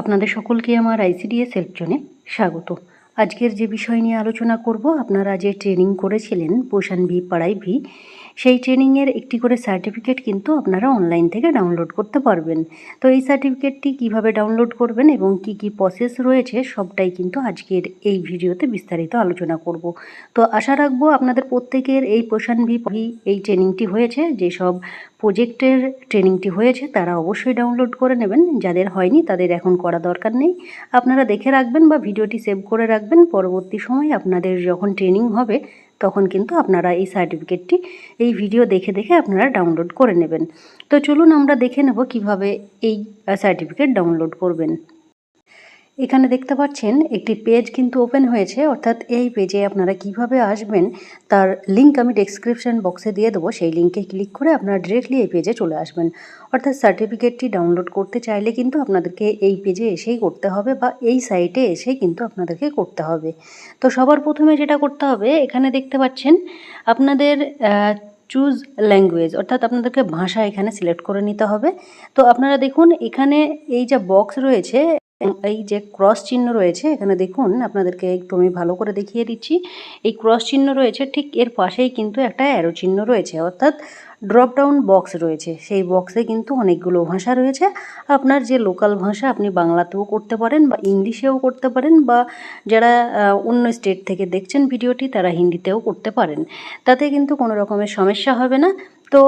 আপনাদের সকলকে আমার আইসিডিএস হেল্প জোনে স্বাগত। আজকের যে বিষয় নিয়ে আলোচনা করব, আপনারা যে ট্রেনিং করেছিলেন পোষণ ভি পাড়াই ভি, সেই ট্রেনিংয়ের একটি করে সার্টিফিকেট কিন্তু আপনারা অনলাইন থেকে ডাউনলোড করতে পারবেন। তো এই সার্টিফিকেটটি কীভাবে ডাউনলোড করবেন এবং কি কি প্রসেস রয়েছে, সবটাই কিন্তু আজকের এই ভিডিওতে বিস্তারিত আলোচনা করব। তো আশা রাখব আপনাদের প্রত্যেকের এই পোষণ ভি এই ট্রেনিংটি হয়েছে, যেসব প্রজেক্টের ট্রেনিংটি হয়েছে, তারা অবশ্যই ডাউনলোড করে নেবেন। যাদের হয়নি, তাদের এখন করা দরকার নেই। আপনারা দেখে রাখবেন বা ভিডিওটি সেভ করে রাখবেন। পরবর্তী সময় আপনাদের যখন ট্রেনিং হবে, তখন কিন্তু আপনারা এই সার্টিফিকেটটি, এই ভিডিও দেখে দেখে আপনারা ডাউনলোড করে নেবেন। তো চলুন আমরা দেখে নেব কীভাবে এই সার্টিফিকেট ডাউনলোড করবেন। এখানে দেখতে পাচ্ছেন, একটি পেজ কিন্তু ওপেন হয়েছে। অর্থাৎ এই পেজে আপনারা কীভাবে আসবেন, তার লিঙ্ক আমি ডেসক্রিপশন বক্সে দিয়ে দেবো। সেই লিঙ্কে ক্লিক করে আপনারা ডিরেক্টলি এই পেজে চলে আসবেন। অর্থাৎ সার্টিফিকেটটি ডাউনলোড করতে চাইলে কিন্তু আপনাদেরকে এই পেজে এসেই করতে হবে বা এই সাইটে এসেই কিন্তু আপনাদেরকে করতে হবে। তো সবার প্রথমে যেটা করতে হবে, এখানে দেখতে পাচ্ছেন, আপনাদের চুজ ল্যাঙ্গুয়েজ অর্থাৎ আপনাদেরকে ভাষা এখানে সিলেক্ট করে নিতে হবে। তো আপনারা দেখুন, এখানে এই যা বক্স রয়েছে এই যে ক্রস চিহ্ন রয়েছে, এখানে দেখুন, আপনাদেরকে একটু আমি ভালো করে দেখিয়ে দিচ্ছি। এই ক্রস চিহ্ন রয়েছে, ঠিক এর পাশেই কিন্তু একটা অ্যারো চিহ্ন রয়েছে, অর্থাৎ ড্রপ ডাউন বক্স রয়েছে। সেই বক্সে কিন্তু অনেকগুলো ভাষা রয়েছে। আপনার যে লোকাল ভাষা, আপনি বাংলাতেও করতে পারেন বা ইংলিশেও করতে পারেন বা যারা অন্য স্টেট থেকে দেখছেন ভিডিওটি, তারা হিন্দিতেও করতে পারেন। তাতে কিন্তু কোনো রকমের সমস্যা হবে না। তো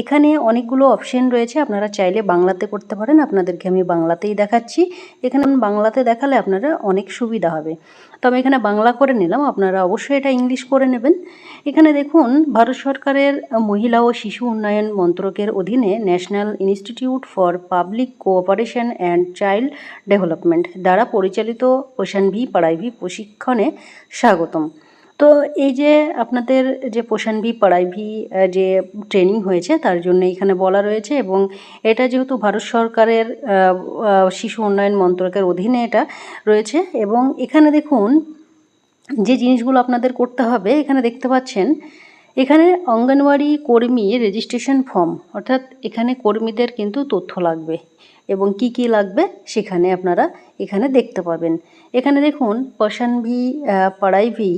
এখানে অনেকগুলো অপশন রয়েছে, আপনারা চাইলে বাংলাতে করতে পারেন, আপনাদেরকে আমি বাংলাতেই দেখাচ্ছি। এখানে বাংলাতে দেখালে আপনারা অনেক সুবিধা হবে। তো আমি এখানে বাংলা করে নিলাম, আপনারা অবশ্যই এটা ইংলিশ করে নেবেন। এখানে দেখুন, ভারত সরকারের মহিলা ও শিশু উন্নয়ন মন্ত্রকের অধীনে National Institute for Public Cooperation and Child Development দ্বারা পরিচালিত পোষণ ভি পড়াই ভি প্রশিক্ষণে স্বাগতম। তো এই যে আপনাদের যে পোষণ ভি, পড়াই ভি যে ট্রেনিং হয়েছে, তার জন্য এখানে বলা রয়েছে এবং এটা যেহেতু ভারত সরকারের শিশু উন্নয়ন মন্ত্রকের অধীনে এটা রয়েছে এবং এখানে দেখুন, যে জিনিসগুলো আপনাদের করতে হবে, এখানে দেখতে পাচ্ছেন, এখানে অঙ্গনওয়াড়ি কর্মী রেজিস্ট্রেশন ফর্ম অর্থাৎ এখানে কর্মীদের কিন্তু তথ্য লাগবে এবং কি কি লাগবে সেখানে আপনারা এখানে দেখতে পাবেন। এখানে দেখুন পশান ভি পড়াই ভি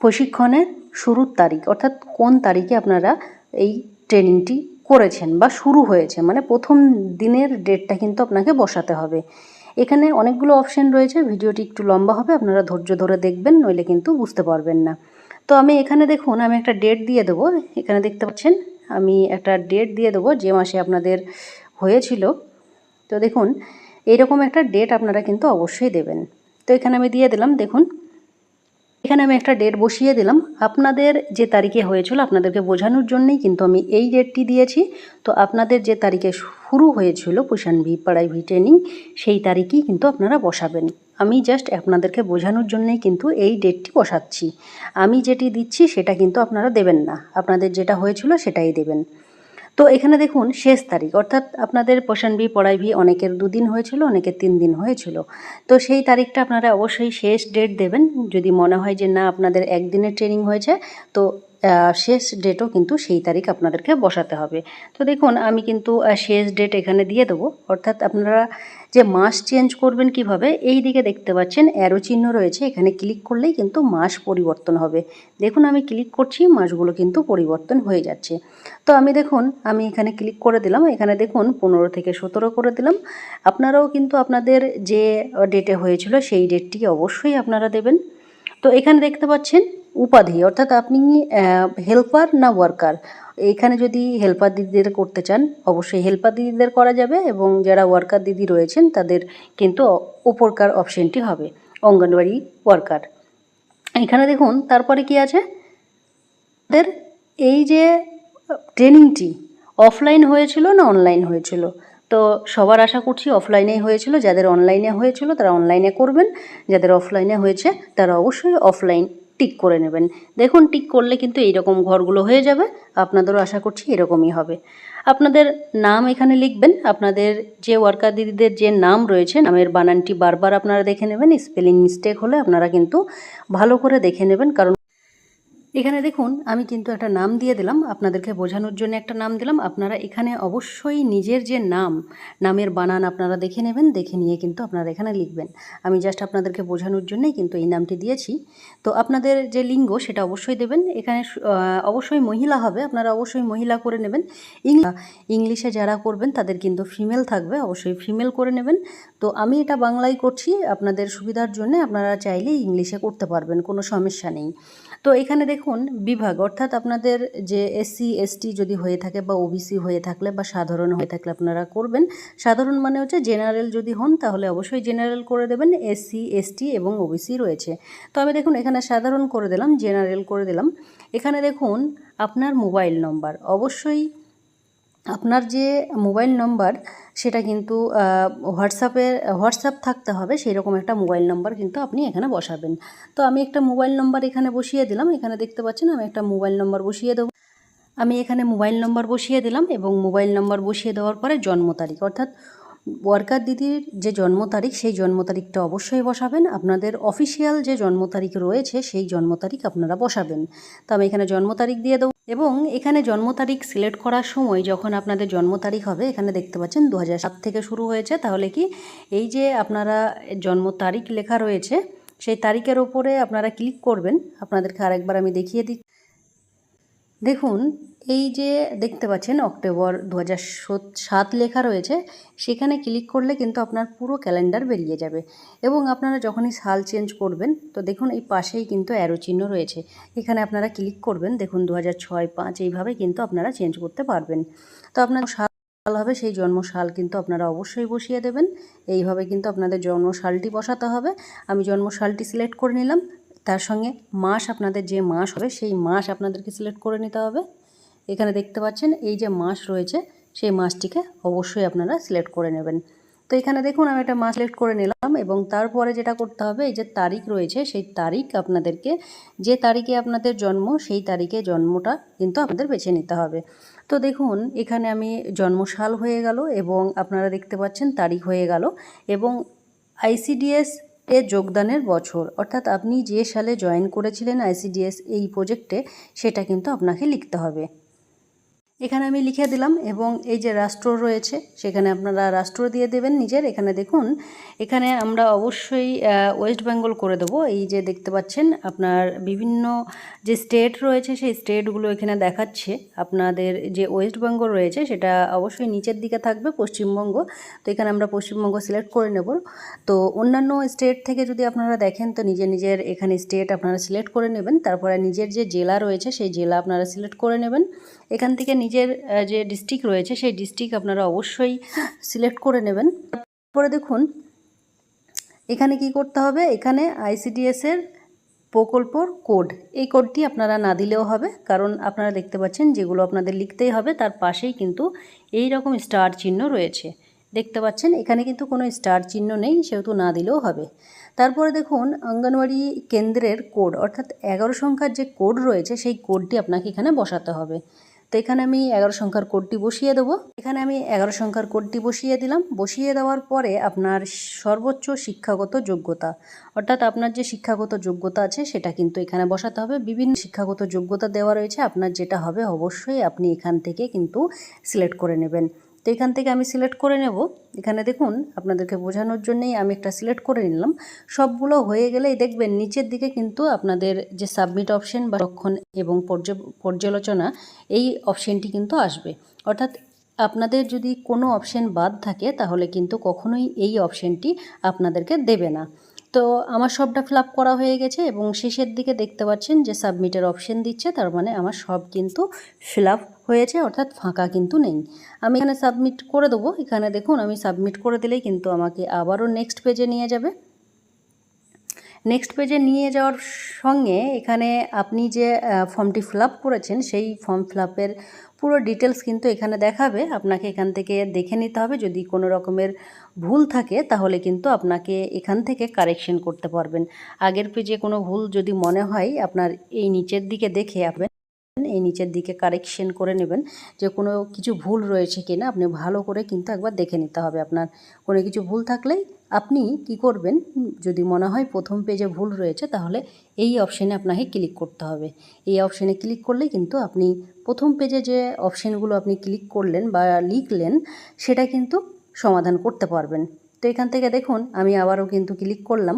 প্রশিক্ষণের শুরুর তারিখ, অর্থাৎ কোন তারিখে আপনারা এই ট্রেনিংটি করেছেন বা শুরু হয়েছে মানে প্রথম দিনের ডেটটা কিন্তু আপনাকে বসাতে হবে। এখানে অনেকগুলো অপশান রয়েছে, ভিডিওটি একটু লম্বা হবে, আপনারা ধৈর্য ধরে দেখবেন, নইলে কিন্তু বুঝতে পারবেন না। তো আমি এখানে দেখুন, আমি একটা ডেট দিয়ে দেবো, এখানে দেখতে পাচ্ছেন, আমি একটা ডেট দিয়ে দেবো, যে মাসে আপনাদের হয়েছিল। তো দেখুন, এইরকম একটা ডেট আপনারা কিন্তু অবশ্যই দেবেন। তো এখানে আমি দিয়ে দিলাম, দেখুন এখানে আমি একটা ডেট বসিয়ে দিলাম। আপনাদের যে তারিখে হয়েছিল আপনাদেরকে বোঝানোর জন্যই কিন্তু আমি এই ডেটটি দিয়েছি। তো আপনাদের যে তারিখে শুরু হয়েছিল পুষান ভি পাড়াই ভি ট্রেনিং সেই তারিখেই কিন্তু আপনারা বসাবেন। আমি জাস্ট আপনাদেরকে বোঝানোর জন্যই কিন্তু এই ডেটটি বসাচ্ছি। আমি যেটি দিচ্ছি সেটা কিন্তু আপনারা দেবেন না। আপনাদের যেটা হয়েছিল সেটাই দেবেন। তো এখানে দেখুন, শেষ তারিখ। অর্থাৎ আপনাদের পোষণ বি পড়াই ভি অনেকের দুদিন হয়েছিল, অনেকের তিন দিন হয়েছিল। তো সেই তারিখটা আপনারা অবশ্যই শেষ ডেট দেবেন। যদি মনে হয় যে না, আপনাদের একদিনের ট্রেনিং হয়েছে, তো শেষ ডেটও কিন্তু সেই তারিখ আপনাদেরকে বসাতে হবে। তো দেখুন, আমি কিন্তু শেষ ডেট এখানে দিয়ে দেবো। অর্থাৎ আপনারা যে মাস চেঞ্জ করবেন কীভাবে, এই দিকে দেখতে পাচ্ছেন অ্যারো চিহ্ন রয়েছে, এখানে ক্লিক করলেই কিন্তু মাস পরিবর্তন হবে। দেখুন আমি ক্লিক করছি, মাসগুলো কিন্তু পরিবর্তন হয়ে যাচ্ছে। তো আমি দেখুন, আমি এখানে ক্লিক করে দিলাম, এখানে দেখুন পনেরো থেকে সতেরো করে দিলাম। আপনারাও কিন্তু আপনাদের যে ডেটে হয়েছিল, সেই ডেটটিকে অবশ্যই আপনারা দেবেন। তো এখানে দেখতে পাচ্ছেন উপাধি, অর্থাৎ আপনি হেল্পার না ওয়ার্কার এখানে যদি হেল্পার দিদিদের করতে চান, অবশ্যই হেল্পার দিদিদের করা যাবে এবং যারা ওয়ার্কার দিদি রয়েছেন, তাদের কিন্তু উপরকার অপশানটি হবে, অঙ্গনওয়াড়ি ওয়ার্কার এখানে দেখুন, তারপরে কি আছে? তাদের এই যে ট্রেনিংটি অফলাইন হয়েছিল না অনলাইন হয়েছিল? তো সবার আশা করছি অফলাইনেই হয়েছিল, যাদের অনলাইনে হয়েছিল তারা অনলাইনে করবেন, যাদের অফলাইনে হয়েছে তারা অবশ্যই অফলাইন টিক করে নেবেন। দেখুন, টিক করলে কিন্তু এইরকম ঘরগুলো হয়ে যাবে। আপনাদেরও আশা করছি এরকমই হবে। আপনাদের নাম এখানে লিখবেন। আপনাদের যে ওয়ার্কার দিদিদের যে নাম রয়েছে, নামের বানানটি বারবার আপনারা দেখে নেবেন। স্পেলিং মিস্টেক হলে আপনারা কিন্তু ভালো করে দেখে নেবেন, কারণ এখানে দেখুন, আমি কিন্তু একটা নাম দিয়ে দিলাম, আপনাদেরকে বোঝানোর জন্য একটা নাম দিলাম। আপনারা এখানে অবশ্যই নিজের যে নাম, নামের বানান আপনারা দেখে নেবেন, দেখে নিয়ে কিন্তু আপনারা এখানে লিখবেন। আমি জাস্ট আপনাদেরকে বোঝানোর জন্যই কিন্তু এই নামটি দিয়েছি। তো আপনাদের যে লিঙ্গ, সেটা অবশ্যই দেবেন। এখানে অবশ্যই মহিলা হবে, আপনারা অবশ্যই মহিলা করে নেবেন। ইংলিশে যারা করবেন, তাদের কিন্তু ফিমেল থাকবে, অবশ্যই ফিমেল করে নেবেন। তো আমি এটা বাংলায় করছি, আপনাদের সুবিধার জন্য আপনারা চাইলে ইংলিশে করতে পারবেন, কোনো সমস্যা নেই। তো এখানে দেখুন বিভাগ, অর্থাৎ আপনাদের যে এসসি এসটি যদি হয়ে থাকে বা ওবিসি হয়ে থাকলে বা সাধারণ হয়ে থাকলে আপনারা করবেন। সাধারণ মানে হচ্ছে জেনারেল যদি হন তাহলে অবশ্যই জেনারেল করে দেবেন এসসি এসটি এবং ওবিসি রয়েছে। তো আমি দেখুন এখানে সাধারণ করে দিলাম জেনারেল করে দিলাম। এখানে দেখুন আপনার মোবাইল নম্বর অবশ্যই আপনার যে মোবাইল নম্বর, সেটা কিন্তু হোয়াটসঅ্যাপে হোয়াটসঅ্যাপ থাকতে হবে সেই রকম একটা মোবাইল নম্বর কিন্তু আপনি এখানে বসাবেন। তো আমি একটা মোবাইল নম্বর এখানে বসিয়ে দিলাম, এখানে দেখতে পাচ্ছেন আমি একটা মোবাইল নম্বর বসিয়ে দেবো। আমি এখানে মোবাইল নম্বর বসিয়ে দিলাম এবং মোবাইল নম্বর বসিয়ে দেওয়ার পরে জন্ম তারিখ, অর্থাৎ ওয়ার্কার দিদির যে জন্ম তারিখ, সেই জন্ম তারিখটা অবশ্যই বসাবেন। আপনাদের অফিসিয়াল যে জন্ম তারিখ রয়েছে, সেই জন্ম তারিখ আপনারা বসাবেন। তো আমি এখানে জন্ম তারিখ দিয়ে দেবো। এবং এখানে জন্ম তারিখ সিলেক্ট করার সময় যখন আপনাদের জন্ম তারিখ হবে, এখানে দেখতে পাচ্ছেন দু থেকে শুরু হয়েছে। তাহলে কি এই যে আপনারা জন্ম তারিখ লেখা রয়েছে, সেই তারিখের ওপরে আপনারা ক্লিক করবেন। আপনাদেরকে আরেকবার আমি দেখিয়ে দিচ্ছি। দেখুন এই যে দেখতে পাচ্ছেন, অক্টোবর দু সাত লেখা রয়েছে, সেখানে ক্লিক করলে কিন্তু আপনার পুরো ক্যালেন্ডার বেরিয়ে যাবে। এবং আপনারা যখনই সাল চেঞ্জ করবেন, তো দেখুন এই পাশেই কিন্তু অ্যারো চিহ্ন রয়েছে। এখানে আপনারা ক্লিক করবেন, দেখুন দু হাজার ছয়, পাঁচ, এইভাবে কিন্তু আপনারা চেঞ্জ করতে পারবেন। তো আপনার সাল হবে, সেই জন্মসাল কিন্তু আপনারা অবশ্যই বসিয়ে দেবেন। এইভাবে কিন্তু আপনাদের জন্মসালটি বসাতে হবে। আমি জন্মসালটি সিলেক্ট করে নিলাম। তার সঙ্গে মাস আপনাদের যে মাস হবে, সেই মাস আপনাদেরকে সিলেক্ট করে নিতে হবে। এখানে দেখতে পাচ্ছেন এই যে মাস রয়েছে, সেই মাসটিকে অবশ্যই আপনারা সিলেক্ট করে নেবেন। তো এখানে দেখুন আমি একটা মাস সিলেক্ট করে নিলাম এবং তারপরে যেটা করতে হবে, এই যে তারিখ রয়েছে, সেই তারিখ আপনাদেরকে, যে তারিখে আপনাদের জন্ম, সেই তারিখে জন্মটা কিন্তু আপনাদের বেছে নিতে হবে। তো দেখুন, এখানে আমি জন্মসাল হয়ে গেল এবং আপনারা দেখতে পাচ্ছেন তারিখ হয়ে গেল এবং আইসিডিএস এ যোগদানের বছর, অর্থাৎ আপনি যে সালে জয়েন করেছিলেন আইসিডিএস এই প্রজেক্টে সেটা কিন্তু আপনাকে লিখতে হবে। এখানে আমি লিখে দিলাম এবং এই যে রাষ্ট্র রয়েছে, সেখানে আপনারা রাষ্ট্র দিয়ে দেবেন নিজের। এখানে দেখুন, এখানে আমরা অবশ্যই ওয়েস্ট বেঙ্গল করে দেবো। এই যে দেখতে পাচ্ছেন, আপনার বিভিন্ন যে স্টেট রয়েছে, সেই স্টেটগুলো এখানে দেখাচ্ছে। আপনাদের যে ওয়েস্ট বেঙ্গল রয়েছে, সেটা অবশ্যই নিচের দিকে থাকবে, পশ্চিমবঙ্গ। তো এখানে আমরা পশ্চিমবঙ্গ সিলেক্ট করে নেব। তো অন্যান্য স্টেট থেকে যদি আপনারা দেখেন, তো নিজের নিজের এখানে স্টেট আপনারা সিলেক্ট করে নেবেন। তারপরে নিজের যে জেলা রয়েছে, সেই জেলা আপনারা সিলেক্ট করে নেবেন। এখান থেকে নিজের যে ডিস্ট্রিক্ট রয়েছে সেই ডিস্ট্রিক্ট আপনারা অবশ্যই সিলেক্ট করে নেবেন। তারপরে দেখুন, এখানে কি করতে হবে? এখানে আইসিডিএস এর প্রকল্পর কোড এই কোডটি আপনারা না দিলেও হবে, কারণ আপনারা দেখতে পাচ্ছেন যেগুলো আপনাদের লিখতেই হবে, তার পাশেই কিন্তু এই রকম স্টার চিহ্ন রয়েছে। দেখতে পাচ্ছেন, এখানে কিন্তু কোনো স্টার চিহ্ন নেই, সেহেতু না দিলেও হবে। তারপরে দেখুন, অঙ্গনওয়াড়ি কেন্দ্রের কোড অর্থাৎ এগারো সংখ্যার যে কোড রয়েছে, সেই কোডটি আপনাকে এখানে বসাতে হবে। তো এখানে আমি এগারো সংখ্যার কোডটি বসিয়ে দেবো। এখানে আমি এগারো সংখ্যার কোডটি বসিয়ে দিলাম। বসিয়ে দেওয়ার পরে আপনার সর্বোচ্চ শিক্ষাগত যোগ্যতা, অর্থাৎ আপনার যে শিক্ষাগত যোগ্যতা আছে সেটা কিন্তু এখানে বসাতে হবে। বিভিন্ন শিক্ষাগত যোগ্যতা দেওয়া রয়েছে, আপনার যেটা হবে অবশ্যই আপনি এখান থেকে কিন্তু সিলেক্ট করে নেবেন। তো এখান থেকে আমি সিলেক্ট করে নেব। এখানে দেখুন, আপনাদেরকে বোঝানোর জন্যই আমি একটা সিলেক্ট করে নিলাম। সবগুলো হয়ে গেলেই দেখবেন নিচের দিকে কিন্তু আপনাদের যে সাবমিট অপশন বা রক্ষণ এবং পর্য- পর্যালোচনা, এই অপশনটি কিন্তু আসবে। অর্থাৎ আপনাদের যদি কোনো অপশন বাদ থাকে, তাহলে কিন্তু কখনোই এই অপশনটি আপনাদেরকে দেবে না। তো আমার সবটা ফিল করা হয়ে গেছে এবং শেষের দিকে দেখতে পাচ্ছেন যে সাবমিটের অপশন দিচ্ছে, তার মানে আমার সব কিন্তু ফিল হয়েছে, অর্থাৎ ফাঁকা কিন্তু নেই। আমি এখানে সাবমিট করে দেবো, এখানে দেখুন আমি সাবমিট করে দিলেই কিন্তু আমাকে আবারও নেক্সট পেজে নিয়ে যাবে। নেক্সট পেজে নিয়ে যাওয়ার সঙ্গে এখানে আপনি যে ফর্মটি ফিল করেছেন, সেই ফর্ম ফিল পুরো ডিটেলস কিন্তু এখানে দেখাবে। আপনাকে এখান থেকে দেখে নিতে হবে। যদি কোনো রকমের ভুল থাকে, তাহলে কিন্তু আপনাকে এখান থেকে কারেকশন করতে পারবেন। আগের পেজে কোনো ভুল যদি মনে হয়, আপনার এই নিচের দিকে দেখে আপনি এই নিচের দিকে কারেকশন করে নেবেন। যে কোনো কিছু ভুল রয়েছে কিনা, আপনি ভালো করে কিন্তু একবার দেখে নিতে হবে। আপনার কোনো কিছু ভুল থাকলেই আপনি কি করবেন? যদি মনে হয় প্রথম পেজে ভুল রয়েছে, তাহলে এই অপশানে আপনাকে ক্লিক করতে হবে। এই অপশানে ক্লিক করলে কিন্তু আপনি প্রথম পেজে যে অপশানগুলো আপনি ক্লিক করলেন বা লিখলেন, সেটা কিন্তু সমাধান করতে পারবেন। তো এখান থেকে দেখুন, আমি আবারও কিন্তু ক্লিক করলাম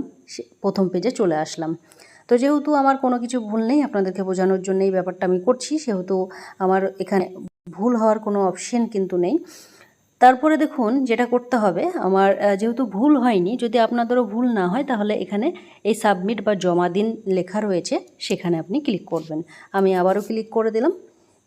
প্রথম পেজে চলে আসলাম। তো যেহেতু আমার কোনো কিছু ভুল নেই, আপনাদেরকে বোঝানোর জন্য এই ব্যাপারটা আমি করছি। সেহেতু আমার এখানে ভুল হওয়ার কোনো অপশন কিন্তু নেই। তারপরে দেখুন যেটা করতে হবে, আমার যেহেতু ভুল হয়নি, যদি আপনাদেরও ভুল না হয় তাহলে এখানে এই সাবমিট বা জমা দিন লেখা রয়েছে, সেখানে আপনি ক্লিক করবেন। আমি আবারও ক্লিক করে দিলাম।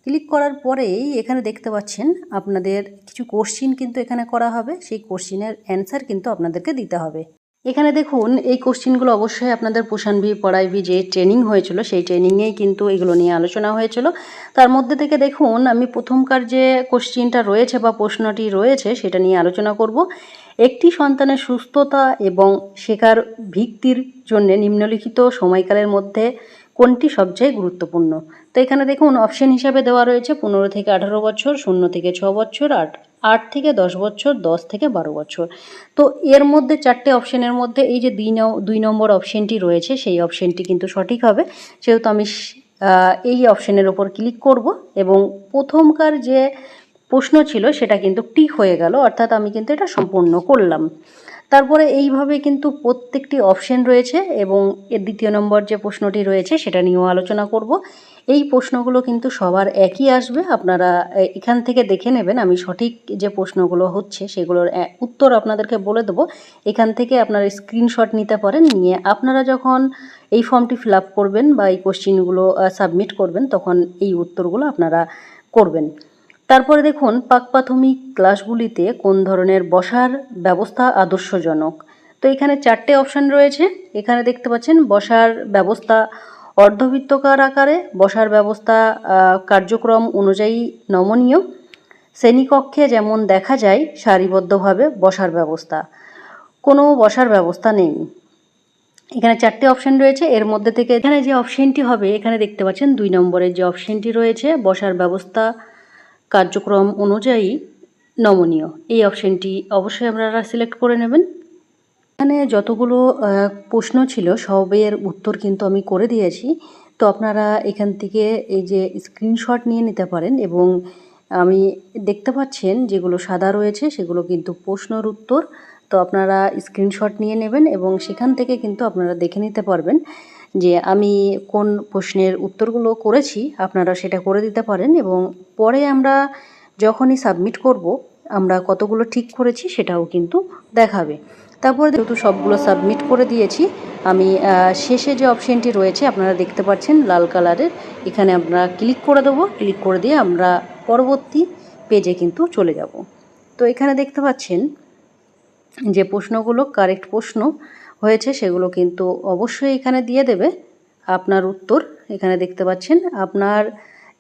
ক্লিক করার পরেই এখানে দেখতে পাচ্ছেন আপনাদের কিছু কোশ্চিন কিন্তু এখানে করা হবে, সেই কোশ্চিনের অ্যান্সার কিন্তু আপনাদেরকে দিতে হবে। এখানে দেখুন, এই কোশ্চিনগুলো অবশ্যই আপনাদের পোষাণবি পড়াইবি যে ট্রেনিং হয়েছিল, সেই ট্রেনিংয়েই কিন্তু এগুলো নিয়ে আলোচনা হয়েছিল। তার মধ্যে থেকে দেখুন, আমি প্রথমকার যে কোশ্চিনটা রয়েছে বা প্রশ্নটি রয়েছে, সেটা নিয়ে আলোচনা করব। একটি সন্তানের সুস্থতা এবং শেখার ভিত্তির জন্য নিম্নলিখিত সময়কালের মধ্যে কোনটি সবচেয়ে গুরুত্বপূর্ণ? তো এখানে দেখুন অপশন হিসাবে দেওয়া রয়েছে পনেরো থেকে আঠারো বছর, শূন্য থেকে ছ বছর, আট আট থেকে দশ বছর, দশ থেকে বারো বছর। তো এর মধ্যে চারটে অপশনের মধ্যে এই যে দুই দুই নম্বর অপশনটি রয়েছে, সেই অপশনটি কিন্তু সঠিক হবে। সেহেতু আমি এই অপশনের ওপর ক্লিক করব এবং প্রথমকার যে প্রশ্ন ছিল সেটা কিন্তু টিক হয়ে গেল, অর্থাৎ আমি কিন্তু এটা সম্পূর্ণ করলাম। তারপরে এইভাবে কিন্তু প্রত্যেকটি অপশন রয়েছে এবং এর দ্বিতীয় নম্বর যে প্রশ্নটি রয়েছে সেটা নিয়েও আলোচনা করব। এই প্রশ্নগুলো কিন্তু সবার একই আসবে। আপনারা এখান থেকে দেখে নেবেন আমি সঠিক যে প্রশ্নগুলো হচ্ছে সেগুলোর উত্তর আপনাদেরকে বলে দেবো। এখান থেকে আপনারা স্ক্রিনশট নিতে পারেন, নিয়ে আপনারা যখন এই ফর্মটি ফিল করবেন বা এই কোশ্চিনগুলো সাবমিট করবেন তখন এই উত্তরগুলো আপনারা করবেন। তারপরে দেখুন পাক প্রাথমিক ক্লাসগুলিতে কোন ধরনের বসার ব্যবস্থা আদর্শজনক। তো এখানে চারটে অপশান রয়েছে। এখানে দেখতে পাচ্ছেন বসার ব্যবস্থা অর্ধবৃত্তকার আকারে, বসার ব্যবস্থা কার্যক্রম অনুযায়ী নমনীয়। শ্রেণীকক্ষে যেমন দেখা যায় সারিবদ্ধভাবে বসার ব্যবস্থা। কোনো বসার ব্যবস্থা নেই। এখানে চারটে অপশন রয়েছে। এর মধ্যে থেকে এখানে যে অপশনটি হবে, এখানে দেখতে পাচ্ছেন দুই নম্বরের যে অপশনটি রয়েছে, বসার ব্যবস্থা কার্যক্রম অনুযায়ী নমনীয়। এই অপশনটি অবশ্যই আপনারা সিলেক্ট করে নেবেন। এখানে যতগুলো প্রশ্ন ছিল, সবের উত্তর কিন্তু আমি করে দিয়েছি। তো আপনারা এখান থেকে এই যে স্ক্রিনশট নিয়ে নিতে পারেন এবং আমি দেখতে পাচ্ছেন যেগুলো সাদা রয়েছে, সেগুলো কিন্তু প্রশ্নর উত্তর। তো আপনারা স্ক্রিনশট নিয়ে নেবেন এবং সেখান থেকে কিন্তু আপনারা দেখে নিতে পারবেন। যে আমি কোন প্রশ্নের উত্তরগুলো করেছি, আপনারা সেটা করে দিতে পারেন এবং পরে আমরা যখনই সাবমিট করব, আমরা কতগুলো ঠিক করেছি সেটাও কিন্তু দেখাবে। তারপরে যেহেতু সবগুলো সাবমিট করে দিয়েছি, আমি শেষে যে অপশনটি রয়েছে, আপনারা দেখতে পাচ্ছেন লাল কালারের, এখানে আমরা ক্লিক করে দেবো। ক্লিক করে দিয়ে আমরা পরবর্তী পেজে কিন্তু চলে যাব। তো এখানে দেখতে পাচ্ছেন যে প্রশ্নগুলো, কারেক্ট প্রশ্ন হয়েছে, সেগুলো কিন্তু অবশ্যই এখানে দিয়ে দেবে। আপনার উত্তর এখানে দেখতে পাচ্ছেন। আপনার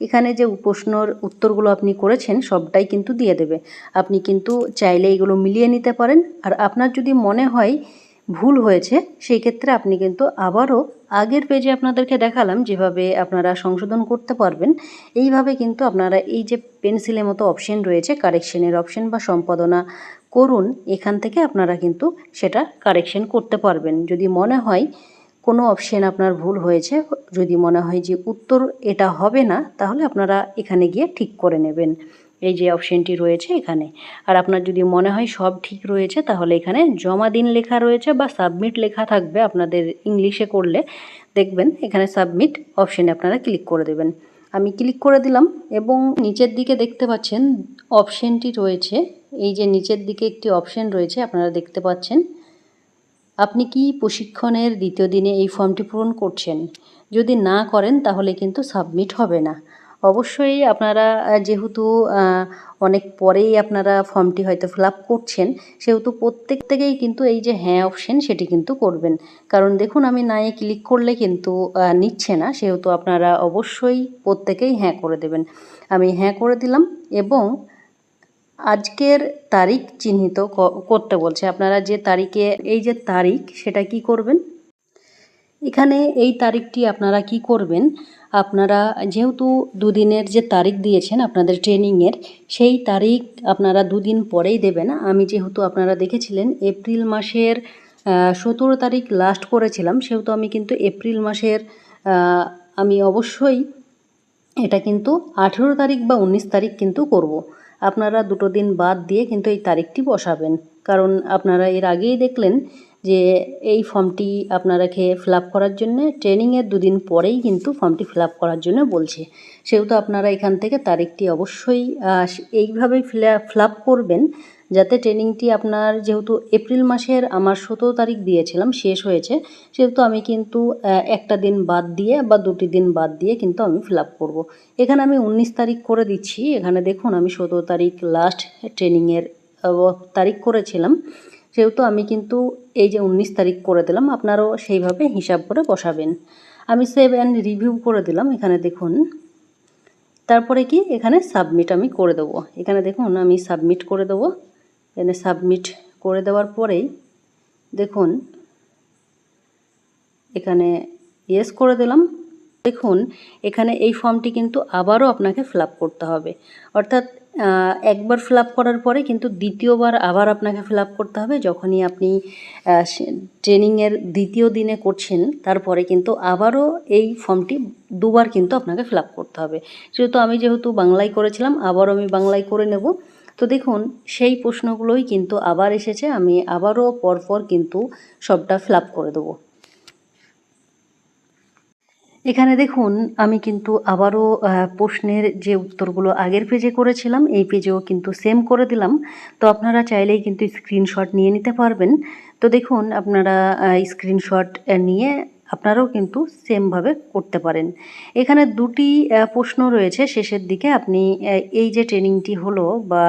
এখানে যে প্রশ্নর উত্তরগুলো আপনি করেছেন, সবটাই কিন্তু দিয়ে দেবে। আপনি কিন্তু চাইলে এগুলো মিলিয়ে নিতে পারেন। আর আপনার যদি মনে হয় ভুল হয়েছে, সেই ক্ষেত্রে আপনি কিন্তু আবারও আগের পেজে আপনাদেরকে দেখালাম যেভাবে আপনারা সংশোধন করতে পারবেন। এইভাবে কিন্তু আপনারা এই যে পেন্সিলের মতো অপশন রয়েছে, কারেকশনের অপশন বা সম্পাদনা করুন, এখান থেকে আপনারা কিন্তু সেটা কারেকশন করতে পারবেন। যদি মনে হয় কোনো অপশন আপনার ভুল হয়েছে, যদি মনে হয় যে উত্তর এটা হবে না, তাহলে আপনারা এখানে গিয়ে ঠিক করে নেবেন। এই যে অপশনটি রয়েছে এখানে। আর আপনার যদি মনে হয় সব ঠিক রয়েছে, তাহলে এখানে জমা দিন লেখা রয়েছে বা সাবমিট লেখা থাকবে আপনাদের ইংলিশে করলে। দেখবেন এখানে সাবমিট অপশানে আপনারা ক্লিক করে দেবেন। আমি ক্লিক করে দিলাম এবং নিচের দিকে দেখতে পাচ্ছেন অপশনটি রয়েছে। এই যে নিচের দিকে একটি অপশন রয়েছে, আপনারা দেখতে পাচ্ছেন। আপনি কি প্রশিক্ষণের দ্বিতীয় দিনে এই ফর্মটি পূরণ করছেন? যদি না করেন, তাহলে কিন্তু সাবমিট হবে না। অবশ্যই আপনারা যেহেতু অনেক পরেই আপনারা ফর্মটি হয়তো ফিল করছেন, সেহেতু প্রত্যেক থেকেই কিন্তু এই যে হ্যাঁ অপশন সেটি কিন্তু করবেন। কারণ দেখুন, আমি নায়ে ক্লিক করলে কিন্তু নিচ্ছে না, সেহেতু আপনারা অবশ্যই প্রত্যেকেই হ্যাঁ করে দেবেন। আমি হ্যাঁ করে দিলাম এবং আজকের তারিখ চিহ্নিত করতে বলছে। আপনারা যে তারিখে, এই যে তারিখ, সেটা কি করবেন? এখানে এই তারিখটি আপনারা কি করবেন? আপনারা যেহেতু দুদিনের যে তারিখ দিয়েছেন আপনাদের ট্রেনিংয়ের, সেই তারিখ আপনারা দুদিন পরেই দেবেন। আমি যেহেতু আপনারা দেখেছিলেন, এপ্রিল মাসের সতেরো তারিখ লাস্ট করেছিলাম, সেহেতু আমি কিন্তু এপ্রিল মাসের আমি অবশ্যই এটা কিন্তু আঠেরো তারিখ বা উনিশ তারিখ কিন্তু করব। আপনারা দুটো দিন বাদ দিয়ে কিন্তু এই তারিখটি বসাবেন। কারণ আপনারা এর আগেই দেখলেন যে এই ফর্মটি আপনারাকে ফিল আপ করার জন্য ট্রেনিংয়ের দুদিন পরেই কিন্তু ফর্মটি ফিল আপ করার জন্য বলছে। সেহেতু আপনারা এখান থেকে তারিখটি অবশ্যই এইভাবেই ফিল ফিল আপ করবেন। যাতে ট্রেনিংটি আপনার যেহেতু এপ্রিল মাসের আমার সতেরো তারিখ দিয়েছিলাম, শেষ হয়েছে, সেহেতু আমি কিন্তু একটা দিন বাদ দিয়ে বা দুটি দিন বাদ দিয়ে কিন্তু আমি ফিল আপ করব। এখানে আমি উনিশ তারিখ করে দিচ্ছি, এখানে দেখুন আমি সতেরো তারিখ লাস্ট ট্রেনিংয়ের তারিখ করেছিলাম, সেহেতু আমি কিন্তু এই যে উনিশ তারিখ করে দিলাম, আপনারাও সেইভাবে হিসাব করে বসাবেন। আমি সেভ অ্যান্ড রিভিউ করে দিলাম, এখানে দেখুন। তারপরে কি? এখানে সাবমিট আমি করে দেবো। এখানে দেখুন আমি সাবমিট করে দেবো। এখানে সাবমিট করে দেওয়ার পরেই দেখুন, এখানে ইয়েস করে দিলাম। দেখুন, এখানে এই ফর্মটি কিন্তু আবারও আপনাকে ফিল করতে হবে। অর্থাৎ একবার ফিল করার পরে কিন্তু দ্বিতীয়বার আবার আপনাকে ফিল করতে হবে। যখনই আপনি ট্রেনিংয়ের দ্বিতীয় দিনে করছেন, তারপরে কিন্তু আবারও এই ফর্মটি দুবার কিন্তু আপনাকে ফিল করতে হবে। যেহেতু আমি যেহেতু বাংলায় করেছিলাম, আবারও আমি বাংলায় করে নেব। তো দেখুন, সেই প্রশ্নগুলোই কিন্তু আবার এসেছে, আমি আবারও পরপর কিন্তু সবটা ফিল করে দেবো। এখানে দেখুন, আমি কিন্তু আবারও প্রশ্নের যে উত্তরগুলো আগের পেজে করেছিলাম, এই পেজেও কিন্তু সেম করে দিলাম। তো আপনারা চাইলেই কিন্তু স্ক্রিনশট নিয়ে নিতে পারবেন। তো দেখুন, আপনারা স্ক্রিনশট নিয়ে আপনারাও কিন্তু সেমভাবে করতে পারেন। এখানে দুটি প্রশ্ন রয়েছে। শেষের দিকে আপনি এই যে ট্রেনিংটি হলো বা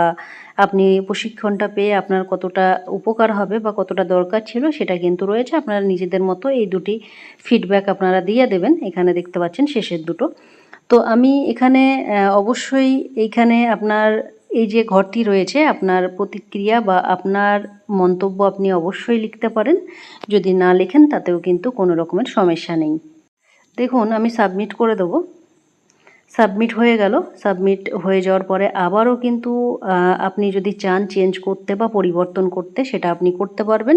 আপনি প্রশিক্ষণটা পেয়ে আপনার কতটা উপকার হবে বা কতটা দরকার ছিল সেটা কিন্তু রয়েছে। আপনারা নিজেদের মতো এই দুটি ফিডব্যাক আপনারা দিয়ে দেবেন। এখানে দেখতে পাচ্ছেন শেষের দুটো। তো আমি এখানে অবশ্যই এইখানে আপনার এই যে ঘরটি রয়েছে, আপনার প্রতিক্রিয়া বা আপনার মন্তব্য আপনি অবশ্যই লিখতে পারেন। যদি না লেখেন, তাতেও কিন্তু কোনো রকমের সমস্যা নেই। দেখুন, আমি সাবমিট করে দেবো। সাবমিট হয়ে গেল। সাবমিট হয়ে যাওয়ার পরে আবারও কিন্তু আপনি যদি চান চেঞ্জ করতে বা পরিবর্তন করতে, সেটা আপনি করতে পারবেন।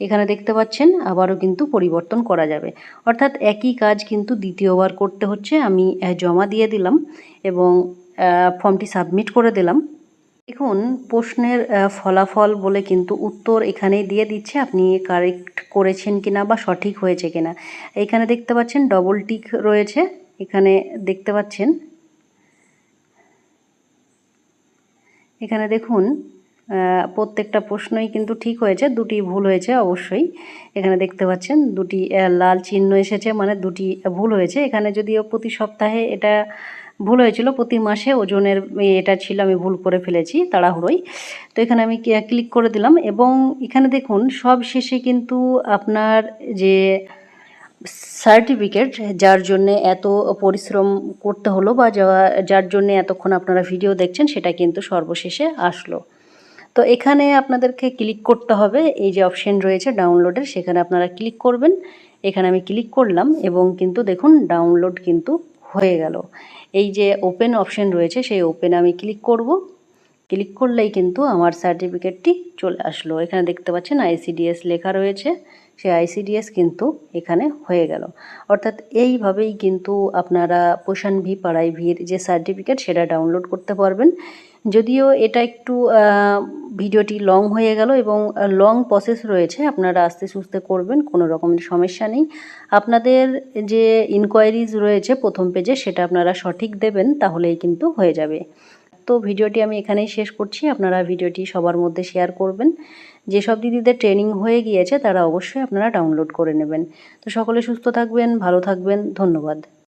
এখানে দেখতে পাচ্ছেন, আবারও কিন্তু পরিবর্তন করা যাবে। অর্থাৎ একই কাজ কিন্তু দ্বিতীয়বার করতে হচ্ছে। আমি জমা দিয়ে দিলাম এবং ফর্মটি সাবমিট করে দিলাম। দেখুন, প্রশ্নের ফলাফল বলে কিন্তু উত্তর এখানেই দিয়ে দিচ্ছে। আপনি কারেক্ট করেছেন কিনা বা সঠিক হয়েছে কিনা। এখানে দেখতে পাচ্ছেন ডবল টিক রয়েছে। এখানে দেখতে পাচ্ছেন, এখানে দেখুন প্রত্যেকটা প্রশ্নই কিন্তু ঠিক হয়েছে। দুটি ভুল হয়েছে অবশ্যই। এখানে দেখতে পাচ্ছেন, দুটি লাল চিহ্ন এসেছে মানে দুটি ভুল হয়েছে। এখানে যদিও প্রতি সপ্তাহে এটা ভুল হয়েছিল, প্রতি মাসে ওজনের এটা ছিল, আমি ভুল করে ফেলেছি তাড়াহুড়োই তো এখানে আমি ক্লিক করে দিলাম এবং এখানে দেখুন, সব শেষে কিন্তু আপনার যে সার্টিফিকেট যার জন্য এত পরিশ্রম করতে হলো বা যার জন্য এতক্ষণ আপনারা ভিডিও দেখছেন, সেটা কিন্তু সর্বশেষে আসলো। তো এখানে আপনাদেরকে ক্লিক করতে হবে, এই যে অপশন রয়েছে ডাউনলোডের সেখানে আপনারা ক্লিক করবেন। এখানে আমি ক্লিক করলাম এবং কিন্তু দেখুন ডাউনলোড কিন্তু হয়ে গেল। এই যে ওপেন অপশন রয়েছে সেই ওপেনে আমি ক্লিক করব। ক্লিক করলেই কিন্তু আমার সার্টিফিকেটটি চলে আসলো। এখানে দেখতে পাচ্ছেন আইসিডিএস লেখা রয়েছে। সেই আইসিডিএস কিন্তু এখানে হয়ে গেল। অর্থাৎ এইভাবেই কিন্তু আপনারা পোষণ ভি পাড়াই ভির যে সার্টিফিকেট সেটা ডাউনলোড করতে পারবেন। যদিও এটা একটু ভিডিওটি লং হয়ে গেল এবং লং প্রসেস রয়েছে। আপনারা আস্তে সুস্তে করবেন, কোনো রকমের সমস্যা নেই। আপনাদের যে ইনকোয়ারিজ রয়েছে প্রথম পেজে সেটা আপনারা সঠিক দেবেন, তাহলেই কিন্তু হয়ে যাবে। তো ভিডিওটি আমি এখানেই শেষ করছি। আপনারা ভিডিওটি সবার মধ্যে শেয়ার করবেন। যেসব দিদিদের ট্রেনিং হয়ে গিয়েছে, তারা অবশ্যই আপনারা ডাউনলোড করে নেবেন। তো সকলে সুস্থ থাকবেন, ভালো থাকবেন, ধন্যবাদ।